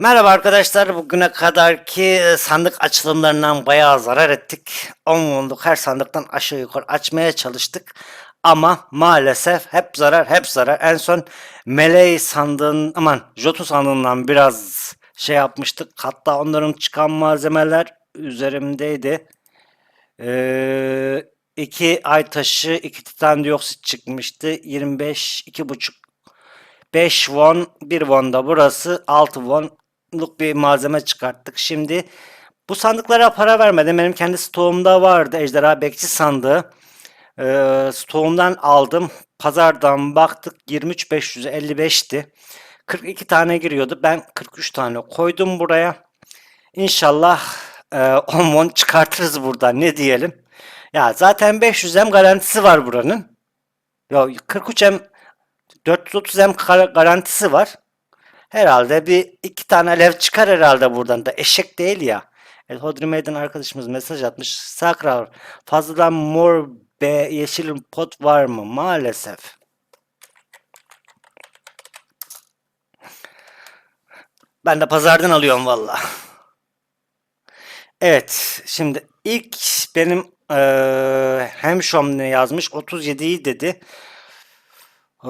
Merhaba arkadaşlar. Bugüne kadarki e, sandık açılımlarından bayağı zarar ettik. 10 wonluk her sandıktan aşağı yukarı açmaya çalıştık. Ama maalesef hep zarar, hep zarar. En son Melee sandığın, aman Jotu sandığından biraz şey yapmıştık. Hatta onların çıkan malzemeler üzerimdeydi. Ee, iki ay taşı, iki titan dioksit çıkmıştı. 25, iki buçuk 5 won, 1 won da burası 6 wonluk bir malzeme çıkarttık. Şimdi bu sandıklara para vermedim. Benim kendi stoğumda vardı. Ejderha Bekçi sandığı. Ee, stoğumdan aldım. Pazardan baktık 23.555'ti. 42 tane giriyordu. Ben 43 tane koydum buraya. İnşallah e, 10 won çıkartırız buradan. Ne diyelim? Ya zaten 500 hem garantisi var buranın. Ya 43 hem 430 hem kar- garantisi var. Herhalde bir iki tane alev çıkar herhalde buradan da. Eşek değil ya. El Hodri Meydan arkadaşımız mesaj atmış. Sakra fazladan mor be yeşil pot var mı? Maalesef. Ben de pazardan alıyorum valla. Evet, şimdi ilk benim eee hemşom ne yazmış? 37'yi dedi. Ee,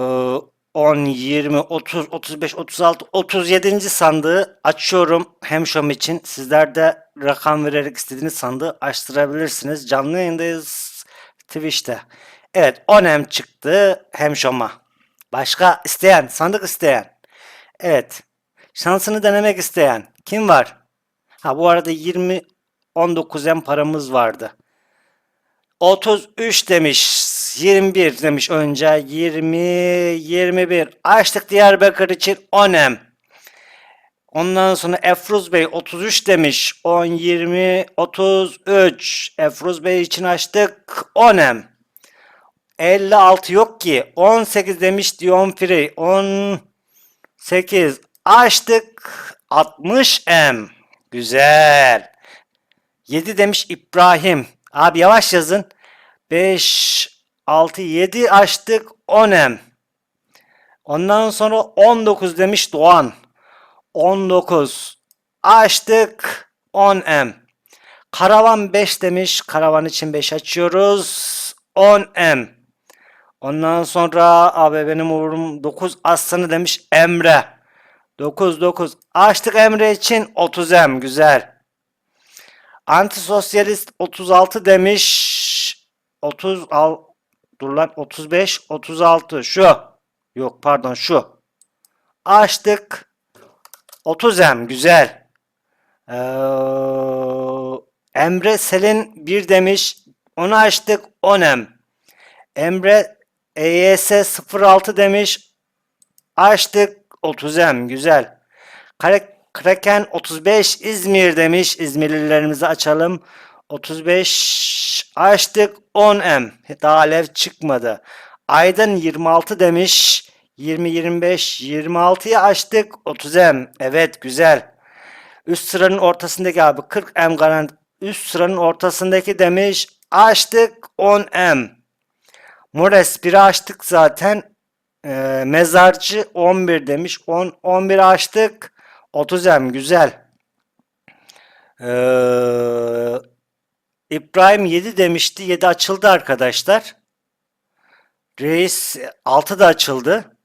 10, 20, 30, 35, 36, 37. sandığı açıyorum hemşom için. Sizler de rakam vererek istediğiniz sandığı açtırabilirsiniz. Canlı yayındayız Twitch'te. Evet 10 hem çıktı hemşoma. Başka isteyen, sandık isteyen. Evet. Şansını denemek isteyen. Kim var? Ha bu arada 20, 19 hem paramız vardı. 33 demiş. 21 demiş önce. 20, 21. Açtık Diyarbakır için 10 em. Ondan sonra Efruz Bey 33 demiş. 10, 20, 33. Efruz Bey için açtık 10 em. 56 yok ki. 18 demiş Dion Free. 18. Açtık 60 em. Güzel. 7 demiş İbrahim. Abi yavaş yazın. 5, 6, 7 açtık 10 em. Ondan sonra 19 demiş Doğan. 19 açtık 10 em. Karavan 5 demiş. Karavan için 5 açıyoruz. 10 em. Ondan sonra abi benim uğurum 9 aslanı demiş Emre. 9 9 açtık Emre için 30 em. Güzel. Antisosyalist 36 demiş. 30 al dur lan 35 36 şu. Yok pardon şu. Açtık. 30 em güzel. Ee, Emre Selin 1 demiş. Onu açtık 10 em. Emre EYS 06 demiş. Açtık 30 em güzel. Kare Kraken 35 İzmir demiş. İzmirlilerimizi açalım. 35 açtık 10M. Daha alev çıkmadı. Aydın 26 demiş. 20 25 26'yı açtık 30M. Evet güzel. Üst sıranın ortasındaki abi 40M garanti. Üst sıranın ortasındaki demiş. Açtık 10M. Mores 1'i açtık zaten. Ee, mezarcı 11 demiş. 10 11 açtık. 30 em güzel. Ee, İbrahim 7 demişti. 7 açıldı arkadaşlar. Reis 6 da açıldı.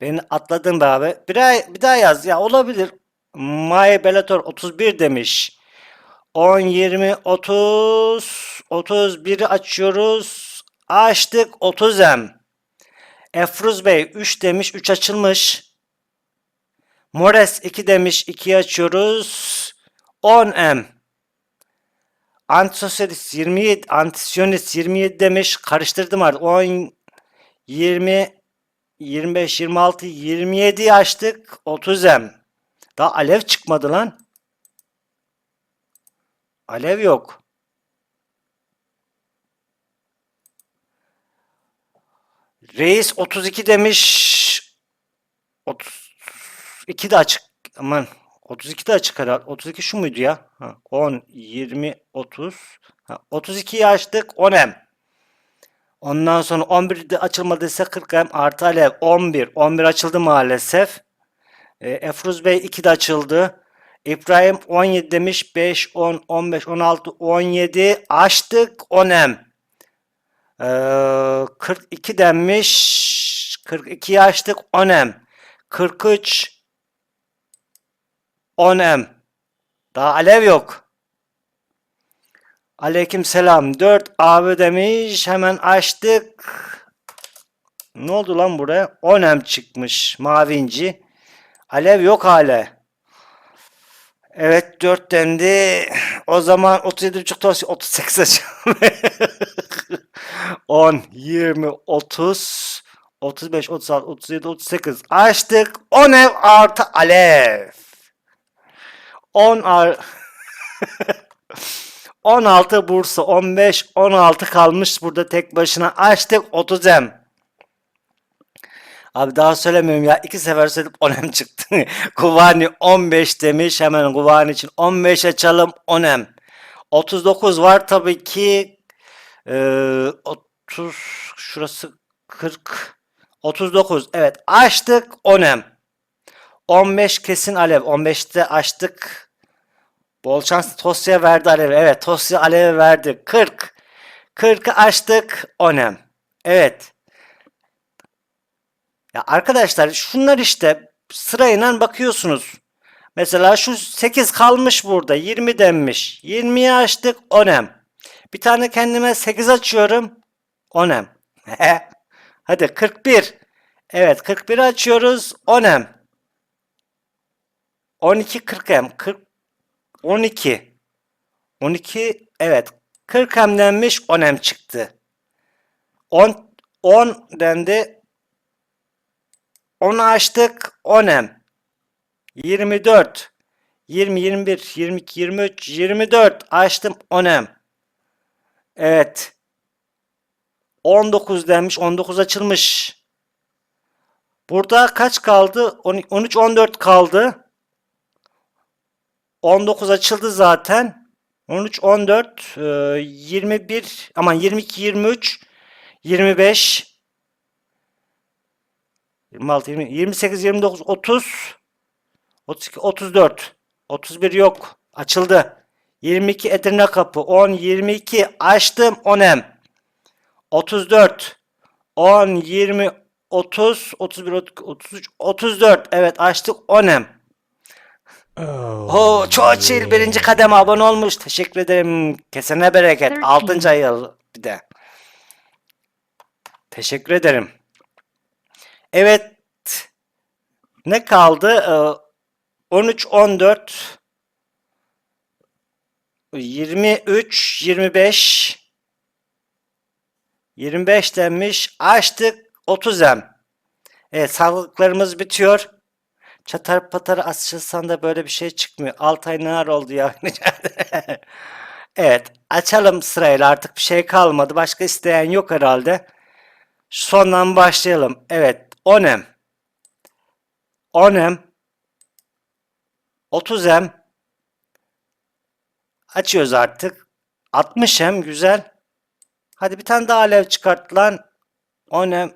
Beni atladın be abi. Bir, bir daha yaz. Ya olabilir. My Bellator 31 demiş. 10, 20, 30, 31'i açıyoruz. Açtık 30 em. Efruz Bey 3 demiş. 3 açılmış. Mores 2 demiş. 2'yi açıyoruz. 10M. Antisosyalist 27, antisyonist 27 demiş. Karıştırdım artık. 10, 20, 25, 26, 27 açtık. 30M. Daha alev çıkmadı lan. Alev yok. Reis 32 demiş. 32 de açık. Aman 32 de açık herhalde. 32 şu muydu ya? Ha, 10, 20, 30. Ha, 32'yi açtık 10M. Ondan sonra 11 de açılmadıysa 40M artı alev 11. 11 açıldı maalesef. E, Efruz Bey 2 de açıldı. İbrahim 17 demiş. 5, 10, 15, 16, 17. Açtık 10M. Ee, 42 denmiş. 42'yi açtık 10M. 43 10M. Daha alev yok. Aleyküm selam. 4 abi demiş. Hemen açtık. Ne oldu lan buraya? 10M çıkmış. Mavi inci. Alev yok hala. Evet 4 dendi. O zaman 37,5 toz 38 açalım. 10, 20, 30, 35, 36, 37, 38 açtık. 10 ev artı alev. 10 ar 16 Bursa, 15, 16 kalmış burada tek başına açtık 30 em. Abi daha söylemiyorum ya. iki sefer söyledim 10 em çıktı. Kuvani 15 demiş. Hemen Kuvani için 15 açalım 10 em. 39 var tabii ki. Ee, 30 şurası 40 39 evet açtık 10 em. 15 kesin alev. 15'te açtık. Bol şans Tosya verdi alev. Evet Tosya alev verdi. 40. 40'ı açtık 10 em. Evet. Ya arkadaşlar şunlar işte sırayla bakıyorsunuz. Mesela şu 8 kalmış burada. 20 denmiş. 20'yi açtık 10M. Bir tane kendime 8 açıyorum. 10M. Hadi 41. Evet 41 açıyoruz. 10M. 12 40M. 40 12. 12 evet 40M denmiş 10M çıktı. 10 10 dendi. 10'u açtık 10M. 24 20 21 22 23 24 açtım 10M. Evet. 19 denmiş 19 açılmış. Burada kaç kaldı? 12 13 14 kaldı. 19 açıldı zaten. 13 14 e, 21 aman 22 23 25 26 20 28 29 30 32 34 31 yok. Açıldı. 22 Edirne kapı 10 22 açtım 10M. 34 10 20 30 31 33 34 evet açtık 10M. Oo, çok chill birinci kademe abone olmuş. Teşekkür ederim. Kesene bereket. Thirteen. 6. ayı bir de. Teşekkür ederim. Evet. Ne kaldı? Ee, 13 14 23 25 25 denmiş. Açtık 30 em. Evet sağlıklarımız bitiyor. Çatar patar açılsan da böyle bir şey çıkmıyor. Altay neler oldu ya? evet açalım sırayla artık bir şey kalmadı. Başka isteyen yok herhalde. Sondan başlayalım. Evet 10M 10M 30M Açıyoruz artık. 60M güzel. Hadi bir tane daha alev çıkart lan. 10M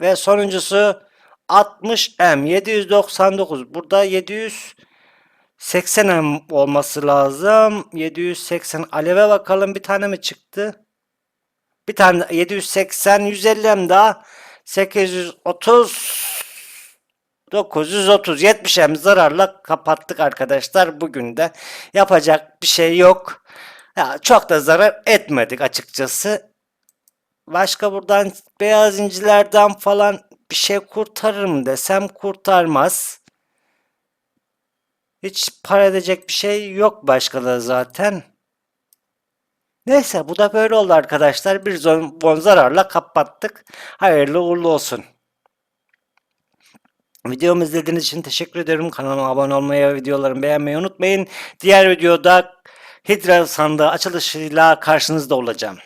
ve sonuncusu 60M 799. Burada 780M olması lazım. 780 aleve bakalım bir tane mi çıktı? Bir tane 780 150M daha 830 930 70'em zararla kapattık arkadaşlar bugün de. Yapacak bir şey yok. Ya çok da zarar etmedik açıkçası. Başka buradan beyaz incilerden falan bir şey kurtarırım desem kurtarmaz. Hiç para edecek bir şey yok başka da zaten. Neyse bu da böyle oldu arkadaşlar. Bir zon bon zararla kapattık. Hayırlı uğurlu olsun. Videomu izlediğiniz için teşekkür ederim. Kanalıma abone olmayı ve videolarımı beğenmeyi unutmayın. Diğer videoda Hidra sandığı açılışıyla karşınızda olacağım.